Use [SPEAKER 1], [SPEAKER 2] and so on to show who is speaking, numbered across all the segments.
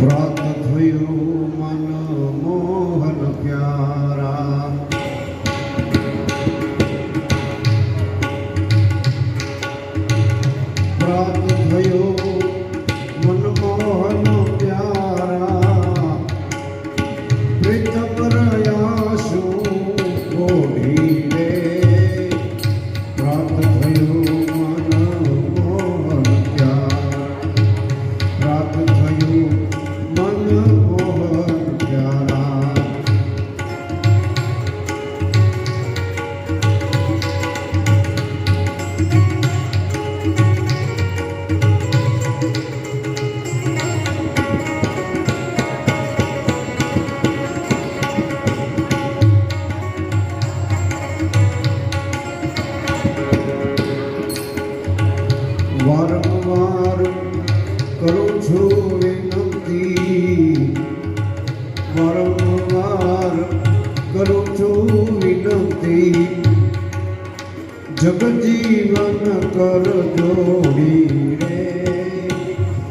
[SPEAKER 1] પ્રાપ્ત થયું મન મોહન પ્યારા. પ્રાપ્ત થયું મનમોહન પ્યારા. પ્રીતમ રયાસુ છું વિનંતી વારંવાર કરું છું વિનંતી જગજીવન કરજો રે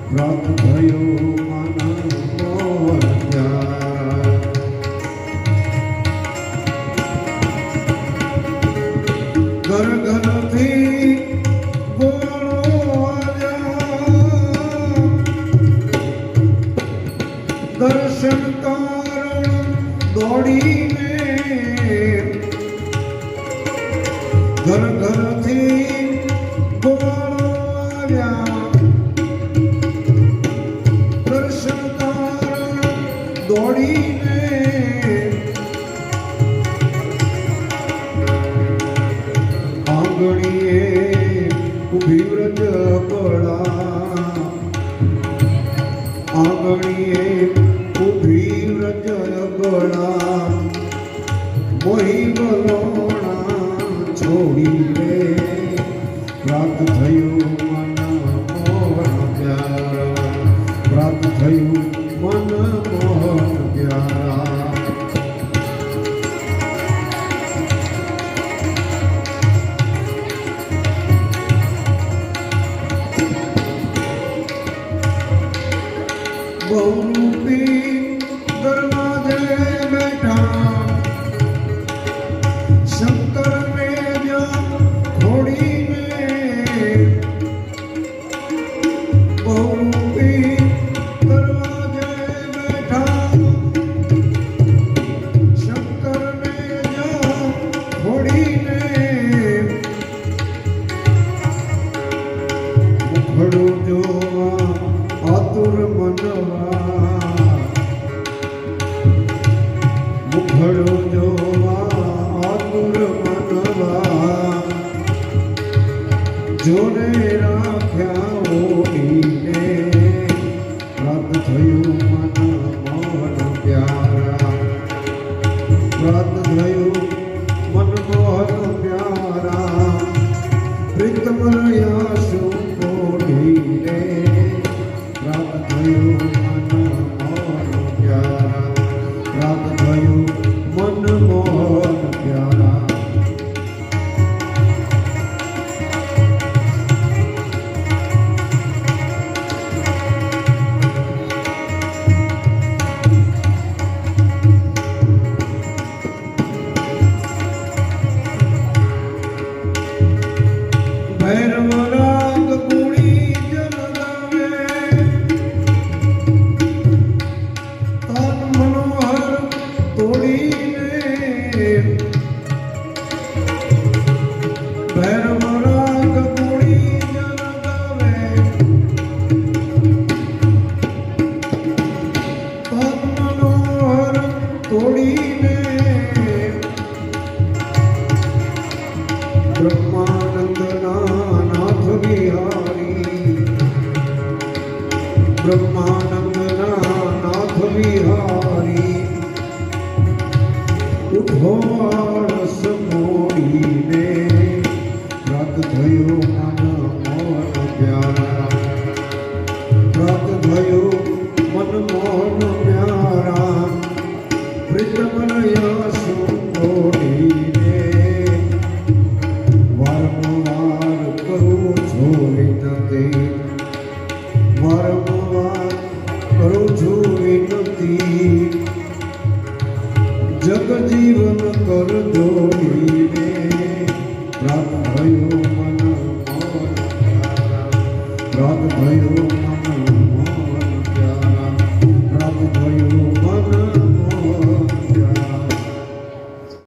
[SPEAKER 1] પ્રાપ્ત થયો દર્શન કારણ દોડીને ઘર ઘરથી બોલો આવ્યા. દર્શન કારણ દોડીને આંગણીએ ઊભી વ્રજ કળા આંગણીએ ઊભી વ્રજ કળા મોહી બલોણા છોડી થયું won't be જોને રાખ્યા ઓઢીને પ્રાપ્ત થયું મન મોહન પ્યારા પ્રાપ્ત થયું મન મોહન પ્યારા પ્રીતમ રહ્યા Where was રાત ભયો રાત ભયો